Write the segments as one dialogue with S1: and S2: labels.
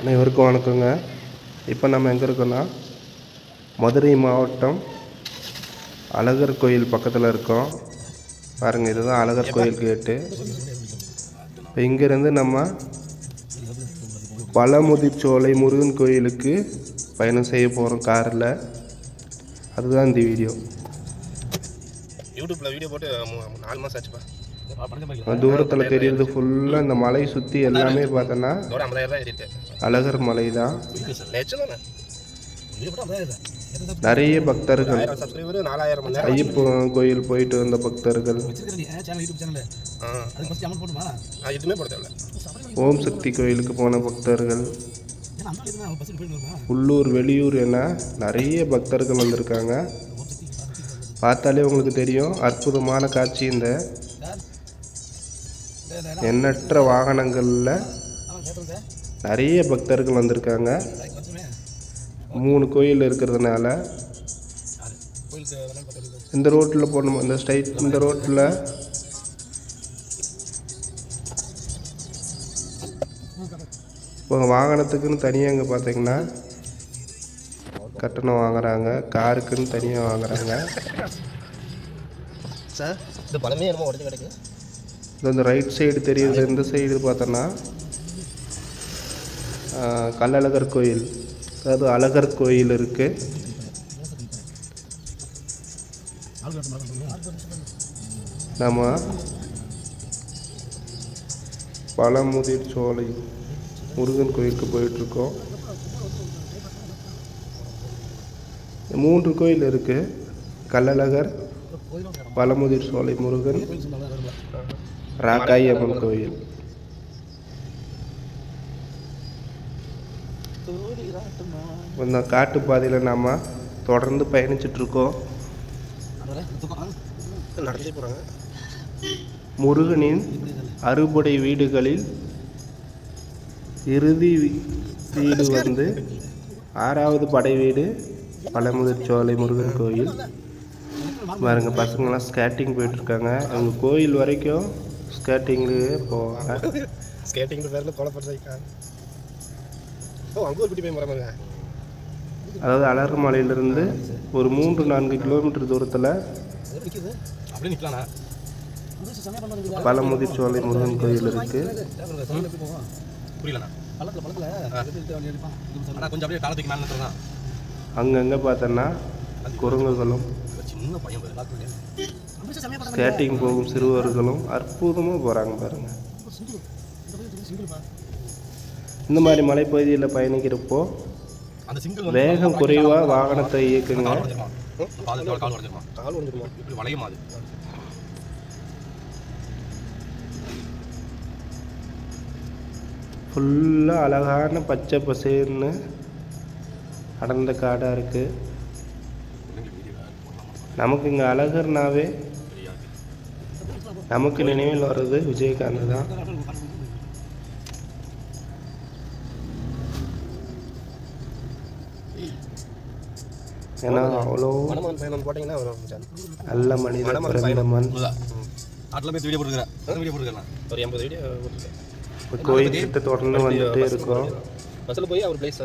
S1: அனைவருக்கும் வணக்கங்க. இப்போ நம்ம எங்கே இருக்கோன்னா மதுரை மாவட்டம் அழகர் கோயில் பக்கத்தில் இருக்கோம். பாருங்கள் இதுதான் அழகர் கோயில் கேட்டு இப்போ இங்கேருந்து நம்ம பழமுதிர்ச்சோலை முருகன் கோயிலுக்கு பயணம் செய்ய போகிறோம் காரில். அதுதான் இந்த வீடியோ.
S2: யூடியூப்பில் வீடியோ போட்டு நாலு மாதம் ஆச்சுப்பா.
S1: தூரத்தில் தெரியுறது ஃபுல்லாக இந்த மலை சுற்றி எல்லாமே பார்த்தோன்னா அழகர் மலை தான். நிறைய பக்தர்கள். ஐயப்பன் கோயில் போயிட்டு வந்த பக்தர்கள். ஓம் சக்தி கோயிலுக்கு போன பக்தர்கள். உள்ளூர் வெளியூர் என நிறைய பக்தர்கள் வந்திருக்காங்க. பார்த்தாலே உங்களுக்கு தெரியும். அற்புதமான காட்சி இந்த. எண்ணற்ற வாகனங்களில் நிறைய பக்தர்கள் வந்திருக்காங்க. மூணு கோயில் இருக்கிறதுனால இந்த ரோட்டில் போகணும் இந்த ஸ்ட்ரைட் இந்த ரோட்டில் இப்போ வாகனத்துக்குன்னு தனியாக இங்கே பார்த்தீங்கன்னா கட்டணம் வாங்குறாங்க காருக்குன்னு தனியாக வாங்குறாங்க.
S2: சார் இந்த பழமே என்னமோ உடஞ்சு கிடக்கு.
S1: இந்த ரைட் சைடு தெரியுது. இந்த சைடு பார்த்தோன்னா ஆஹ், கள்ளழகர் கோயில். அதாவது அழகர் கோயில் இருக்குது நம்ம பழமுதிர் சோலை முருகன் கோயிலுக்கு போயிட்டுருக்கோம். மூன்று கோயில் இருக்குது கள்ளழகர் பழமுதிர் சோலை முருகன் ராக்காயி அம்மன் கோயில். இந்த காட்டு பாதையில் நாம் தொடர்ந்து பயணிச்சிட்ருக்கோம். முருகனின் அறுபடை வீடுகளில் இறுதி வீடு வந்து ஆறாவது படை வீடு பழமுதிர்ச்சோலை முருகன் கோயில். பாருங்க பசங்களாம் ஸ்கேட்டிங் போயிட்டுருக்காங்க அவங்க கோயில் வரைக்கும் ஸ்கேட்டிங்லேயே போவாங்க
S2: ஸ்கேட்டிங் பேர்ல கொலை பண்ணுறாங்க ஓ அங்கே ஒரு குட்டி பையன் போகிறாங்க
S1: அதாவது அலர் மலையிலிருந்து ஒரு மூன்று நான்கு கிலோமீட்டர் தூரத்தில்
S2: அப்படியே நிற்கலாண்ணா
S1: முருகன் கோயில்
S2: நிறுத்துறதா
S1: அங்கங்கே பார்த்தோன்னா குரங்குகளும். ஸ்கேட்டிங் போகும் சிறுவர்களும் அற்புதமாக போகிறாங்க பாருங்கள் இந்த மாதிரி மலைப்பகுதியில் பயணிக்கிறப்போ வேகம் குறைவாக வாகனத்தை இயக்குங்க. ஃபுல்லாக அழகான பச்சை பசேர்னு அடர்ந்த காடாக இருக்குது நமக்கு இங்கே அழகர்னாவே நமக்கு நினைவில் வர்றது விஜயகாந்த் தான். ஏன்னா அவ்வளோ நல்ல மனிதன் பிறந்த மண் கோயில் கிட்ட தொடர்ந்து வந்துட்டே இருக்கோம்.
S2: பஸ்ஸில் போய் அவர் பிளேஸ்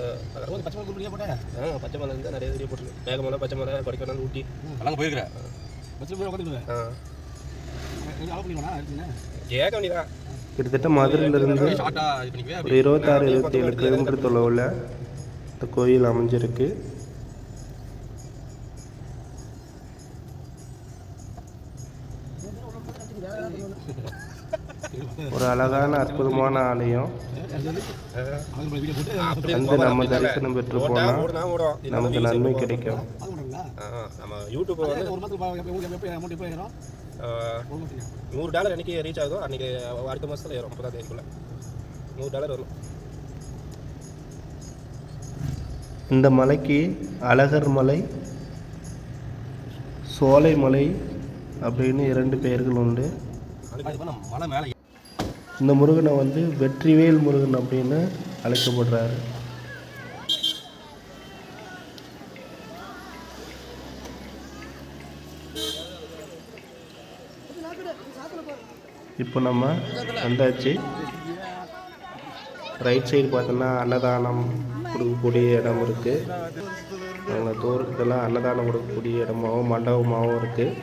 S2: பச்சை மலை வீடியோ போட்டேன். ஆ. பச்சை மலை இருந்தால் நிறைய வீடியோ போட்டுருக்கேன். மேகமலை பச்சை மலை கொடைக்கானல் ஊட்டி.
S3: அங்கே போயிருக்கிறேன். பஸ்ஸில் போய் உட்காந்துருக்கேன்
S2: ஆ. கேட்க வேண்டியதான்
S1: கிட்டத்தட்ட மதுரையிலிருந்து
S3: ஷார்ட்டா இது பண்ணிக்குவே
S1: ஒரு இருபத்தாறு இருபத்தி ஏழு கிலோமீட்டர் தொலைவில் இந்த கோயில் அமைஞ்சிருக்கு. ஒரு அழகான அற்புதமான ஆலயம். வந்து நம்ம தரிசனம் பெற்று போனால் நமக்கு நன்மை கிடைக்கும்.
S2: நம்ம யூடியூப் வந்து நூறு டாலர் என்னைக்கு ரீச் ஆகுதோ? அன்னைக்கு அடுத்த மாதத்தில் ஏறும் முப்பதாம் தேதிக்குள்ள. நூறு டாலர் வரும்.
S1: இந்த மலைக்கு அழகர் மலை சோலை மலை அப்படின்னு இரண்டு பெயர்கள் உண்டு.
S3: மலை மேலே
S1: இந்த முருகனை வந்து வெற்றிவேல் முருகன் அப்படின்னு அழைக்கப்படுறாரு. இப்போ நம்ம வந்தாச்சு. ரைட் சைடு பார்த்தோன்னா அன்னதானம் கொடுக்கக்கூடிய இடம் இருக்குது அவங்க தூரத்துலாம் அன்னதானம் கொடுக்கக்கூடிய இடமாகவும் மண்டபமாகவும் இருக்குது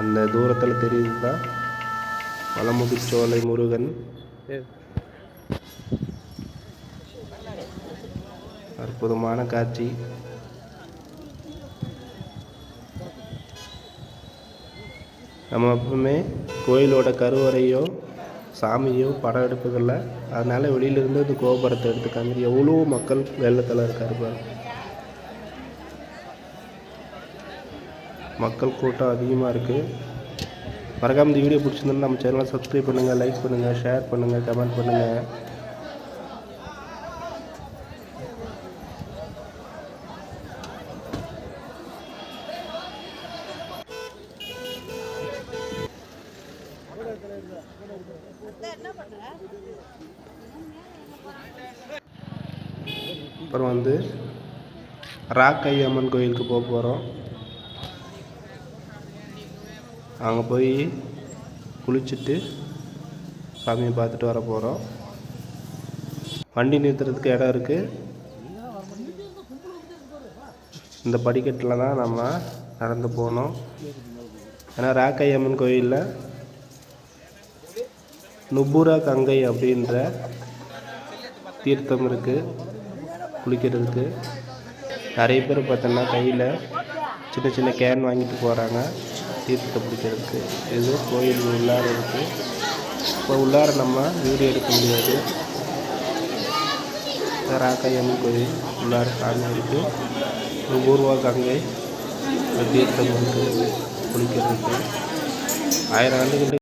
S1: அந்த தூரத்தில் தெரியுது தான் வளமுதிர்ச்சோலை முருகன். அற்புதமான காட்சி. நம்ம எப்பவுமே கோயிலோட கருவறையோ சாமியோ படம் எடுப்பதில்ல. அதனால் வெளியிலேருந்து இந்த கோபுரத்தை எடுத்துக்காங்க எவ்வளோ மக்கள் வெள்ளத்தில் இருக்காரு மக்கள் கூட்டம் அதிகமாக இருக்குது மறக்காமல் இந்த வீடியோ பிடிச்சிருந்தா நம்ம சேனலை சப்ஸ்கிரைப் பண்ணுங்கள் லைக் பண்ணுங்கள் ஷேர் பண்ணுங்கள் கமெண்ட் பண்ணுங்கள் அப்புறம் வந்து ராக்கை அம்மன் கோயிலுக்கு போக போகிறோம் அங்கே போய் குளிச்சுட்டு சாமியை பார்த்துட்டு வர போகிறோம் வண்டி நிறுத்துறதுக்கு இடம் இருக்குது இந்த படிக்கட்டில் தான் நம்ம நடந்து போகணும் ஏன்னா ராக்கையம்மன் கோயிலில் நுபுரா கங்கை அப்படின்ற தீர்த்தம் இருக்குது குளிக்கிறதுக்கு. நிறைய பேர் பார்த்தோன்னா கையில் சின்ன சின்ன கேன் வாங்கிட்டு போகிறாங்க தீர்த்தத்தை பிடிக்கிறதுக்கு இது கோயில் உள்ளார இருக்குது இப்போ உள்ளார நம்ம வீடியோ எடுக்க முடியாது. ராக்கையம்மன் கோயில் உள்ளார சாமி இருக்குது பூர்வா கங்கை. தீர்த்தம் இருக்குது குளிக்கிறதுக்கு. ஆயிரம் ஆண்டுகளுக்கு